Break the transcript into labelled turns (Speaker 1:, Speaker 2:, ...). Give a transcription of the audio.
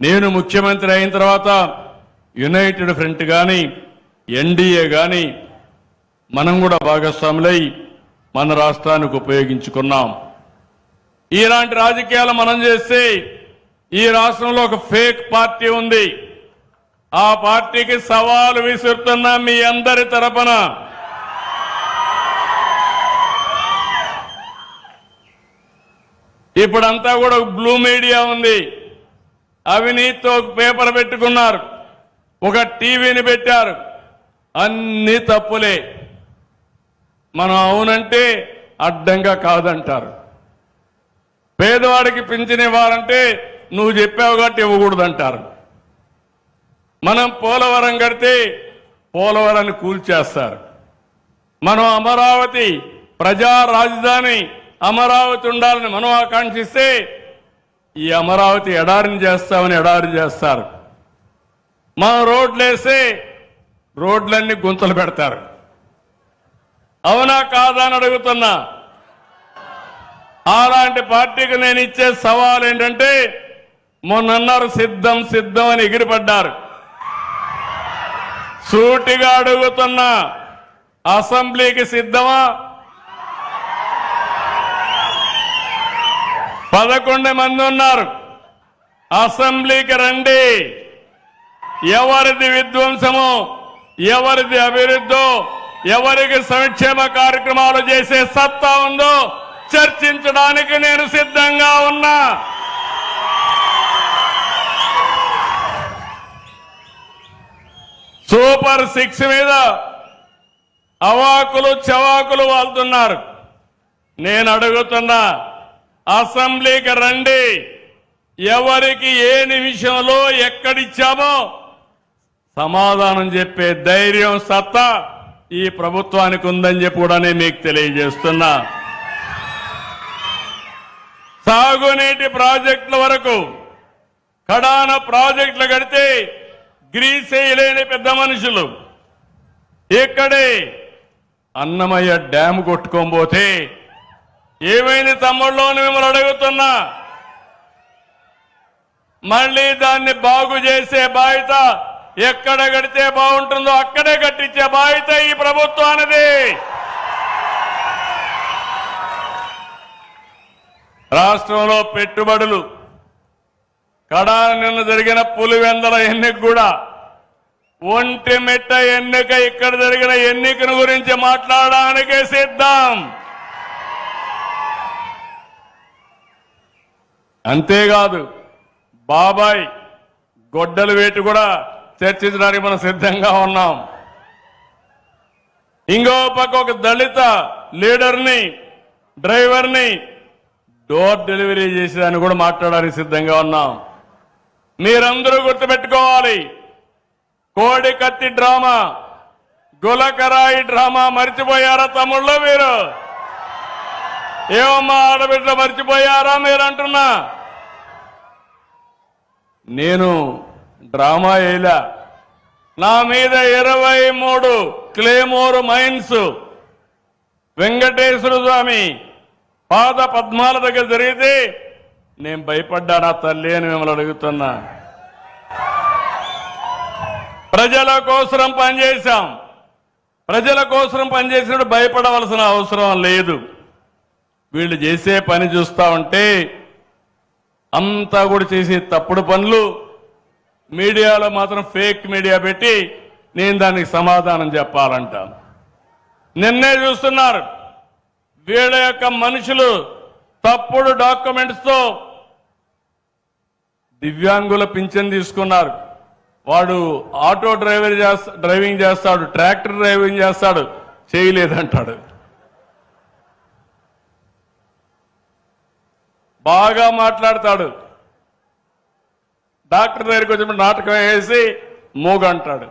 Speaker 1: నేను ముఖ్యమంత్రి అయిన తర్వాత యునైటెడ్ ఫ్రంట్ కానీ ఎన్డీఏ కానీ మనం కూడా భాగస్వాములై మన రాష్ట్రానికి ఉపయోగించుకున్నాం. ఇలాంటి రాజకీయాలు మనం చేస్తే ఈ రాష్ట్రంలో ఒక ఫేక్ పార్టీ ఉంది. ఆ పార్టీకి సవాలు విసురుతున్నా మీ అందరి తరపున ఇప్పుడంతా కూడా బ్లూ మీడియా ఉంది. అవినీతితో పేపర్ పెట్టుకున్నారు. ఒక టీవీని పెట్టారు. అన్ని తప్పులే. మనం అవునంటే అడ్డంగా కాదంటారు. పేదవాడికి పింఛన్ ఇవ్వాలంటే నువ్వు చెప్పావు కాబట్టి ఇవ్వకూడదంటారు. మనం పోలవరం కడితే పోలవరాన్ని కూల్చేస్తారు. మనం అమరావతి ప్రజా రాజధాని అమరావతి ఉండాలని మనం ఆకాంక్షిస్తే ఈ అమరావతి ఎడారిని చేస్తామని ఎడారి చేస్తారు. మనం రోడ్లు వేస్తే రోడ్లన్నీ గుంతలు పెడతారు. అవునా కాదా అని అడుగుతున్నా. అలాంటి పార్టీకి నేను ఇచ్చే సవాల్ ఏంటంటే మొన్నన్నారు సిద్ధం సిద్ధం అని ఎగిరిపడ్డారు. సూటిగా అడుగుతున్నా అసెంబ్లీకి సిద్ధమా? పదకొండు మంది ఉన్నారు. అసెంబ్లీకి రండి. ఎవరిది విధ్వంసము ఎవరిది అభివృద్ధో ఎవరికి సంక్షేమ కార్యక్రమాలు చేసే సత్తా ఉందో చర్చించడానికి నేను సిద్ధంగా ఉన్నా. సూపర్ సిక్స్ మీద అవాకులు చవాకులు వాళ్తున్నారు. నేను అడుగుతున్నా అసెంబ్లీకి రండి. ఎవరికి ఏ నిమిషంలో ఎక్కడిచ్చామో సమాధానం చెప్పే ధైర్యం సత్తా ఈ ప్రభుత్వానికి ఉందని చెప్పి కూడా నేను మీకు తెలియజేస్తున్నా. సాగునీటి ప్రాజెక్టుల వరకు కడాన ప్రాజెక్టులు కడితే గ్రీస్ వేయలేని పెద్ద మనుషులు. ఇక్కడే అన్నమయ్య డ్యామ్ కొట్టుకోబోతే ఏమైంది తమ్ముళ్ళు అని మిమ్మల్ని అడుగుతున్నా? మళ్ళీ దాన్ని బాగు చేసే బాధ్యత ఎక్కడ కడితే బాగుంటుందో అక్కడే కట్టించే బాధ్యత ఈ ప్రభుత్వానిది. రాష్ట్రంలో పెట్టుబడులు కడా నిన్న జరిగిన పులివెందల ఎన్నిక కూడా ఒంటి మెట్ట ఎన్నిక ఇక్కడ జరిగిన ఎన్నికను గురించి మాట్లాడడానికే సిద్ధం. అంతేకాదు బాబాయ్ గొడ్డలు వేటు కూడా చర్చించడానికి మనం సిద్ధంగా ఉన్నాం. ఇంకో పక్క ఒక దళిత లీడర్ని డ్రైవర్ని డోర్ డెలివరీ చేసేదాన్ని కూడా మాట్లాడడానికి సిద్ధంగా ఉన్నాం. మీరందరూ గుర్తుపెట్టుకోవాలి కోడి కత్తి డ్రామా గులకరాయి డ్రామా మర్చిపోయారా తమ్ముళ్ళు మీరు? ఏమమ్మా ఆడబిడ్డ మర్చిపోయారా మీరు అంటున్నా నేను డ్రామా వేయలా. నా మీద ఇరవై మూడు క్లేమోర్ మైన్స్. వెంకటేశ్వర స్వామి పాద పద్మాల దగ్గర జరిగితే నేను భయపడ్డానా తల్లి అని మిమ్మల్ని అడుగుతున్నా. ప్రజల కోసం పనిచేశాం. ప్రజల కోసం పనిచేసినప్పుడు భయపడవలసిన అవసరం లేదు. వీళ్ళు చేసే పని చూస్తా ఉంటే అంతా కూడా చేసే తప్పుడు పనులు మీడియాలో మాత్రం ఫేక్ మీడియా పెట్టి నేను దానికి సమాధానం చెప్పాలంట నిన్నే చూస్తున్నారు వీళ్ళ యొక్క మనుషులు తప్పుడు డాక్యుమెంట్స్తో దివ్యాంగుల పింఛన్ తీసుకున్నారు. వాడు ఆటో డ్రైవర్ చేస్తా డ్రైవింగ్ చేస్తాడు ట్రాక్టర్ డ్రైవింగ్ చేస్తాడు చేయలేదంటాడు. బాగా మాట్లాడతాడు. డాక్టర్ దగ్గరికి వచ్చినప్పుడు నాటకం వేసి మూగంటాడు.